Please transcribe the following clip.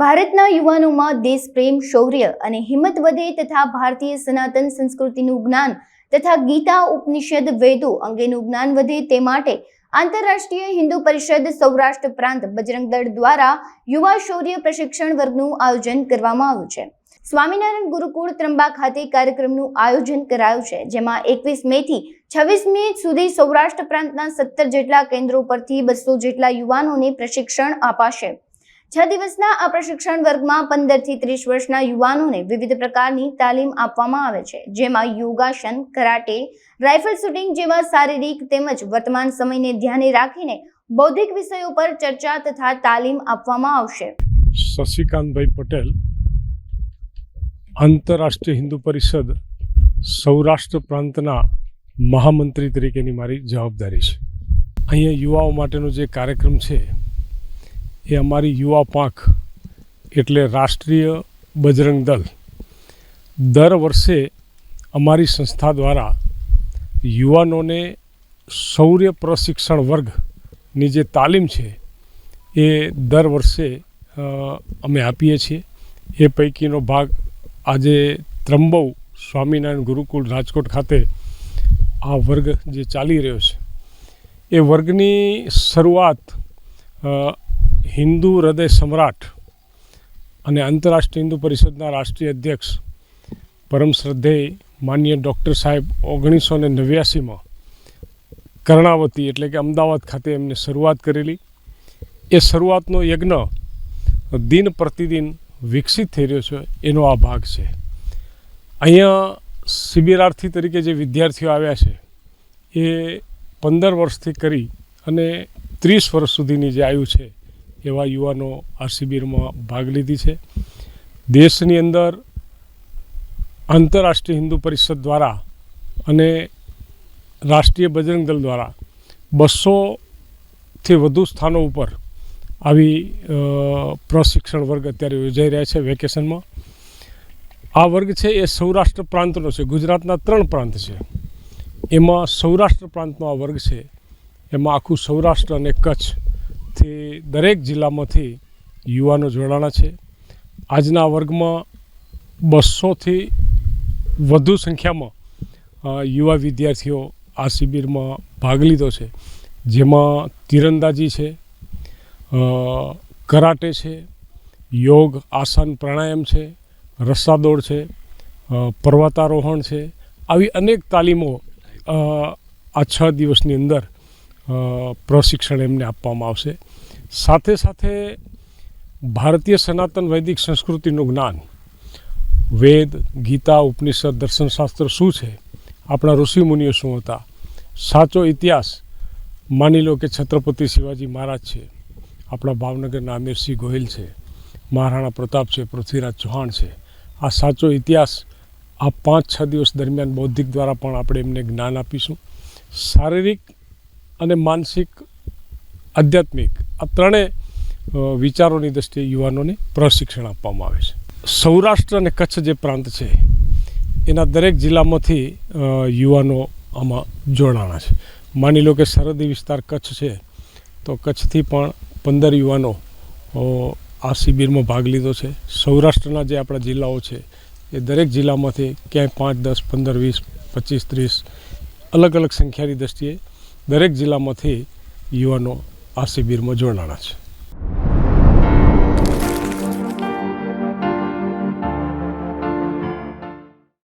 ભારતના યુવાનોમાં દેશપ્રેમ શૌર્ય અને હિંમત વધે તથા ભારતીય સનાતન સંસ્કૃતિનું જ્ઞાન તથા ગીતા, ઉપનિષદ, વેદો અંગેનું જ્ઞાન વધે તે માટે આંતરરાષ્ટ્રીય હિન્દુ પરિષદ સૌરાષ્ટ્ર પ્રાંત બજરંગ દળ દ્વારા યુવા શૌર્ય પ્રશિક્ષણ વર્ગનું આયોજન કરવામાં આવ્યું છે. સ્વામિનારાયણ ગુરુકુળ ત્રંબા ખાતે કાર્યક્રમનું આયોજન કરાયું છે, જેમાં એકવીસ મે થી છવ્વીસ મે સુધી સૌરાષ્ટ્ર પ્રાંતના સત્તર જેટલા કેન્દ્રો પરથી બસો જેટલા યુવાનોને પ્રશિક્ષણ અપાશે. છ દિવસના આ પ્રશિક્ષણ વર્ગમાં પંદરથી ત્રીસ વર્ષના યુવાનોને વિવિધ પ્રકારની તાલીમ આપવામાં આવે છે. જેમાં યોગાસન, કરાટે, રાઇફલ શૂટિંગ જેવા શારીરિક તેમજ વર્તમાન સમયને ધ્યાને રાખીને બૌદ્ધિક વિષયો પર ચર્ચા તથા તાલીમ આપવામાં આવશે. શશિકાંતભાઈ પટેલ, આંતરરાષ્ટ્રીય હિન્દુ પરિષદ, સૌરાષ્ટ્ર પ્રાંતના મહામંત્રી તરીકેની મારી જવાબદારી છે. અહીંયા યુવાઓ માટેનો જે કાર્યક્રમ છે એ અમારી યુવા પાંખ એટલે રાષ્ટ્રીય બજરંગ દળ દર વર્ષે અમારી સંસ્થા દ્વારા યુવાનોને શૌર્ય પ્રશિક્ષણ વર્ગની જે તાલીમ છે એ દર વર્ષે અમે આપીએ છીએ. એ પૈકીનો ભાગ આજે ત્રંબવ સ્વામિનારાયણ ગુરુકુળ રાજકોટ ખાતે આ વર્ગ જે ચાલી રહ્યો છે. એ વર્ગની શરૂઆત હિન્દુ હૃદય સમ્રાટ અને આંતરરાષ્ટ્રીય હિન્દુ પરિષદના રાષ્ટ્રીય અધ્યક્ષ પરમ શ્રદ્ધેય માન્ય ડૉક્ટર સાહેબ ઓગણીસો ને નેવ્યાસીમાં કર્ણાવતી એટલે કે અમદાવાદ ખાતે એમને શરૂઆત કરેલી. એ શરૂઆતનો યજ્ઞ દિન પ્રતિદિન વિકસિત થઈ રહ્યો છે, એનો આ ભાગ છે. અહીંયા શિબિરાર્થી તરીકે જે વિદ્યાર્થીઓ આવ્યા છે, એ પંદર વર્ષથી કરી અને ત્રીસ વર્ષ સુધીની જે આયુ છે એવા યુવાનો આ શિબિરમાં ભાગ લીધી છે. દેશની અંદર આંતરરાષ્ટ્રીય હિન્દુ પરિષદ દ્વારા અને રાષ્ટ્રીય બજરંગ દળ દ્વારા બસોથી વધુ સ્થાનો ઉપર આવી પ્રશિક્ષણ વર્ગ અત્યારે યોજાઈ રહ્યા છે વેકેશનમાં આ વર્ગ છે એ સૌરાષ્ટ્ર પ્રાંતનો છે. ગુજરાતના ત્રણ પ્રાંત છે. એમાં સૌરાષ્ટ્ર પ્રાંતનો આ વર્ગ છે. એમાં આખું સૌરાષ્ટ્ર અને કચ્છથી દરેક જિલ્લામાંથી યુવાનો જોડાણા છે. આજના વર્ગમાં બસોથી વધુ સંખ્યામાં યુવા વિદ્યાર્થીઓ આ શિબિરમાં ભાગ લીધો છે. જેમાં તીરંદાજી છે કરાટે છે, યોગ, આસન પ્રાણાયામ છે રસ્સાદોડ છે પર્વતારોહણ છે. આવી અનેક તાલીમો આ છ દિવસની અંદર પ્રશિક્ષણ એમને આપવામાં આવશે. સાથે સાથે ભારતીય સનાતન વૈદિક સંસ્કૃતિનું જ્ઞાન. વેદ, ગીતા, ઉપનિષદ, દર્શનશાસ્ત્ર શું છે? આપણા ઋષિમુનિઓ શું હતા? સાચો ઇતિહાસ માની લો કે છત્રપતિ શિવાજી મહારાજ છે. આપણા ભાવનગરના અમીરસિંહ ગોહિલ છે. મહારાણા પ્રતાપ છે, પૃથ્વીરાજ ચૌહાણ છે. આ સાચો ઇતિહાસ આ પાંચ છ દિવસ દરમિયાન બૌદ્ધિક દ્વારા પણ આપણે એમને જ્ઞાન આપીશું. શારીરિક અને માનસિક, આધ્યાત્મિક આ ત્રણેય વિચારોની દ્રષ્ટિએ યુવાનોને પ્રશિક્ષણ આપવામાં આવે છે. સૌરાષ્ટ્ર અને કચ્છ જે પ્રાંત છે, એના દરેક જિલ્લામાંથી યુવાનો આમાં જોડાણા છે. માની લો કે સરહદી વિસ્તાર કચ્છ છે, તો કચ્છથી પણ પંદર યુવાનો આ શિબિરમાં ભાગ લીધો છે. સૌરાષ્ટ્રના જે આપણા જિલ્લાઓ છે, એ દરેક જિલ્લામાંથી ક્યાંય પાંચ, દસ, પંદર, વીસ, પચીસ, ત્રીસ અલગ અલગ સંખ્યાની દ્રષ્ટિએ દરેક જિલ્લામાંથી યુવાનો આ શિબિરમાં જોડાણા છે.